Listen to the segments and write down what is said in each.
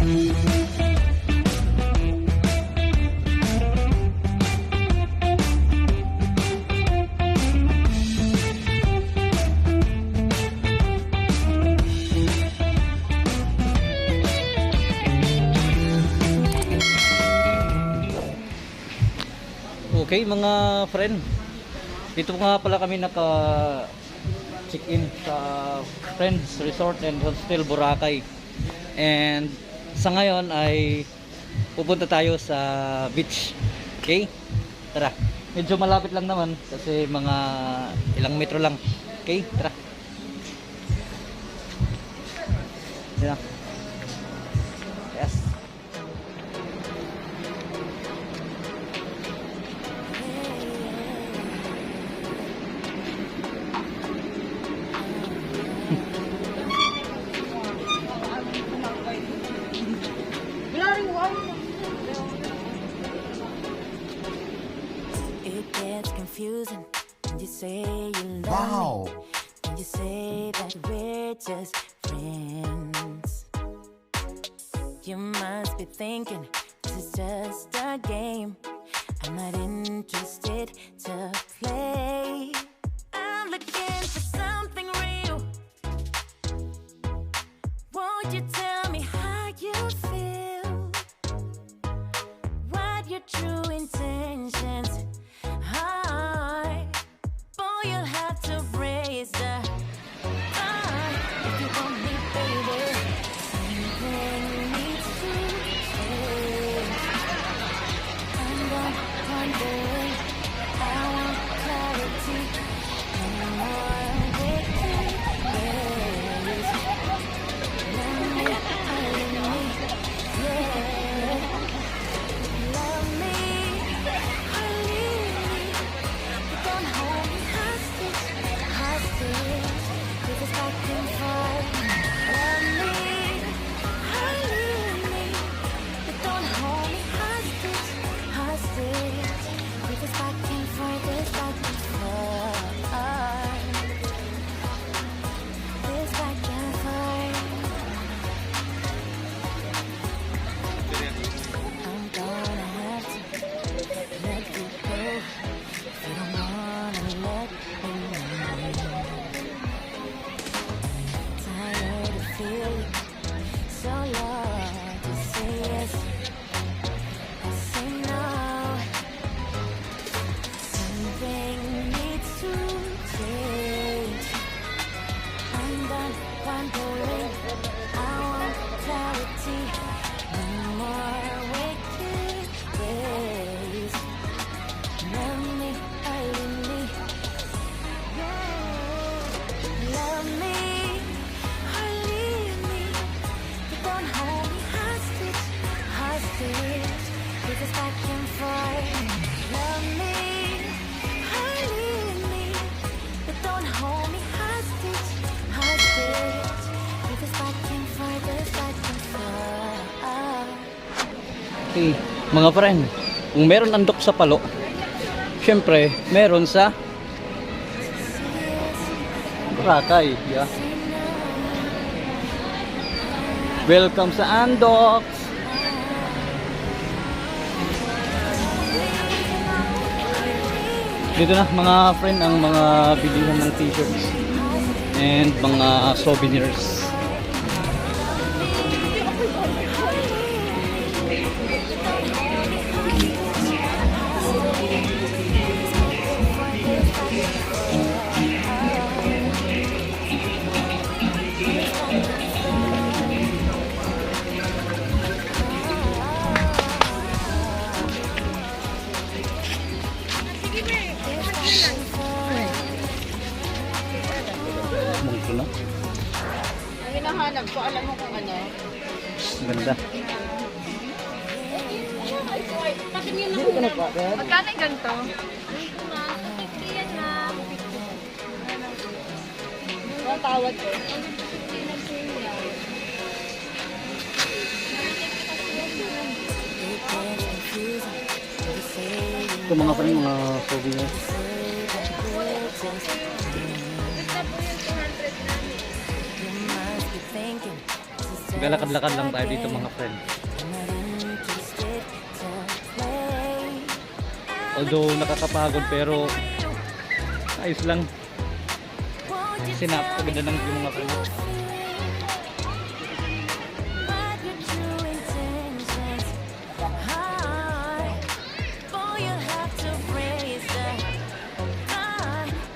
Okay mga friend. Dito nga pala kami naka check in sa Friends Resort and Hostel Boracay. And sa ngayon ay pupunta tayo sa beach. Okay? Tara. Medyo malapit lang naman kasi mga ilang metro lang. Okay? Tara. You must be thinking this is just a game. I'm not interested to play. I'm looking for something real. Won't you tell me how you feel? What your true intentions are? Boy, you'll have to raise the Us back and forth. Love me, leave me. But don't hold me hostage, hostage. Take us back and forth, us back and forth. Okay, mga friend, kung meron andok sa palo, syempre, meron sa Boracay. Yeah. Welcome sa Andox! Dito na mga friend ang mga bilihan ng t-shirts and mga souvenirs. Magkano yung ganito? Ang tawad ko. Ito mga friend, mga souvenirs. Galakad-lakad lang tayo dito mga friend. Although nakakapagod pero ayos lang. Won't you Sinap, tell kaganda ng view mga break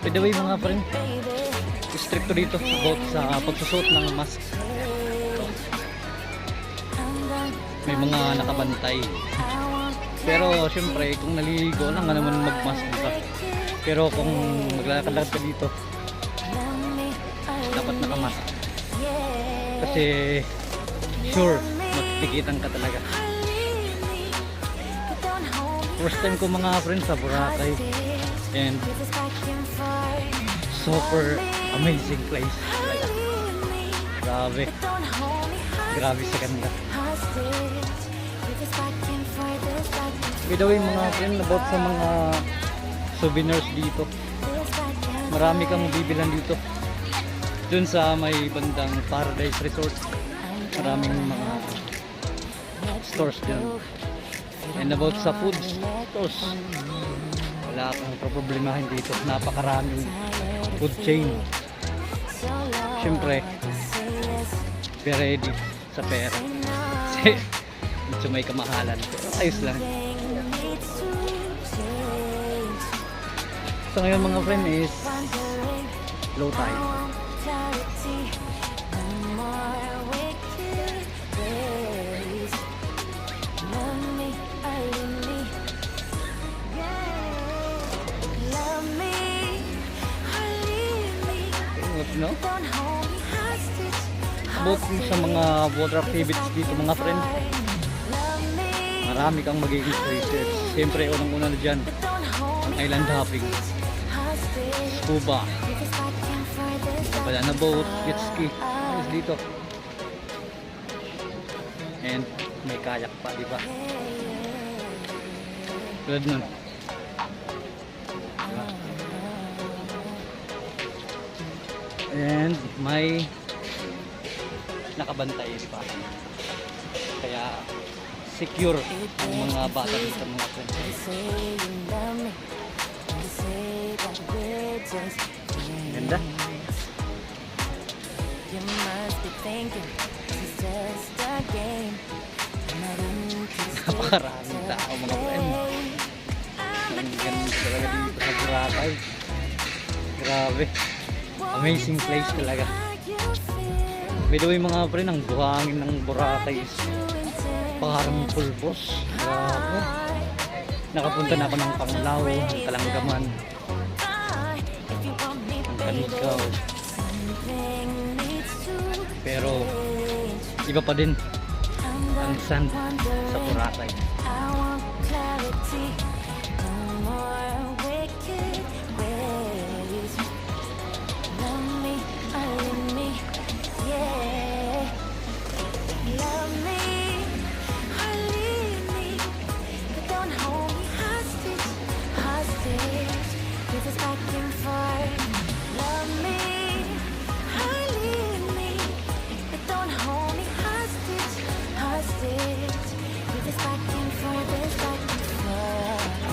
By the way mga friend, stricto dito about sa pagsusuot ng mask. May mga nakabantay. Pero syempre, kung naliligo lang naman mag-mask ka. Pero kung maglalakad ka dito, dapat nakamask. Kasi sure, magtikitan ka talaga. First time ko mga friends sa Boracay and super amazing place. Grabe, grabe sa ganda. By the way mga friend, about sa mga souvenirs dito. Marami kang bibilan dito. Dun sa may bandang Paradise Resort. Maraming mga stores dyan. And about sa foods, stores. Wala kang problemahin dito. Napakaraming food chain. Siyempre, be ready sa pera. Kasi medyo may kamahalan. Ayos lang. So ngayon mga friend is low tide. No dun sa mga water activities dito mga friend. Marami kang magiging research. Siyempre, unang-una na dyan, ang island hopping, this back banana boat, jet ski. Ayos dito. And may kayak pa, di ba? Tulad nun. And may nakabantay, di? Kaya secure ang mga bata dito mga friends. Ganda. Napakaraming tao mga friend. Ang ganda talaga dito sa Boracay. Grabe. Amazing place talaga. By the way mga friend, ang buhangin ng Boracay is parang pulbos. Grabe. Nakapunta na ako ng Panglao, ng Kalanggaman, ng Kanigaw. Pero iba pa din ang sand sa Boracay.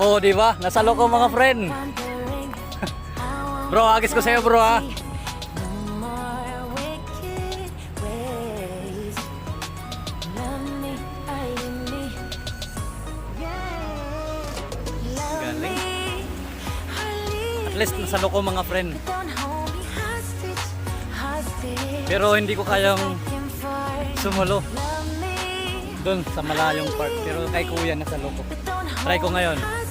Oh, di ba? Nasalo ko mga friend. Bro, agis ko sa'yo bro ha. Galing. At least nasalo ko mga friend. Pero hindi ko kayang sumulo doon sa malayong part. Pero kay kuya nasalo ko. but don't Try ko ngayon.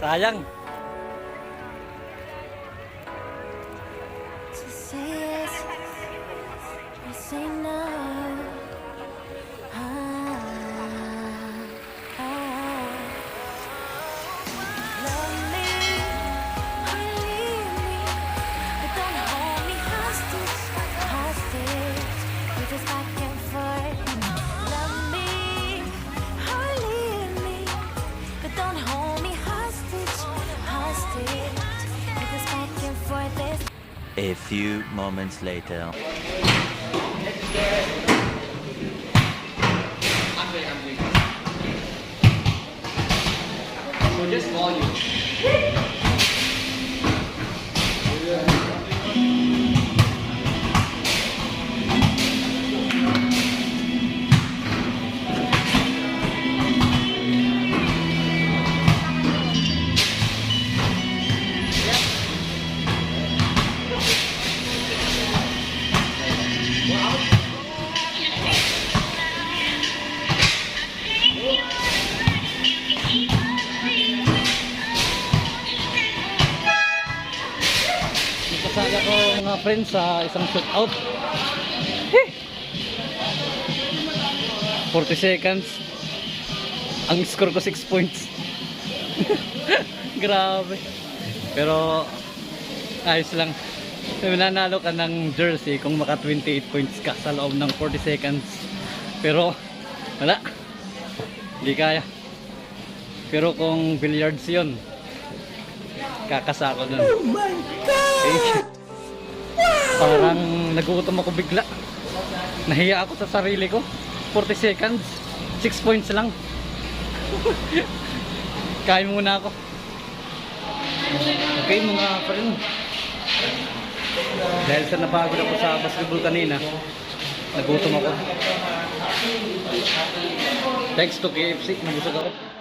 Sayang. A few moments later. So just volume. Friends sa isang shootout. Eh! 40 seconds. Ang score ko 6 points. Grabe. Pero ayos lang. Nanalo ka ng jersey kung maka 28 points ka sa loob ng 40 seconds. Pero wala. Hindi kaya. Pero kung billiards yun, kakasako dun. Eh, Parang nagugutom ako bigla. Nahiya ako sa sarili ko. 40 seconds. 6 points lang. Kain muna ako. Okay mga friend. Dahil sa napagod ako sa basketball kanina, nagutom ako. Thanks to KFC, nabusog ako.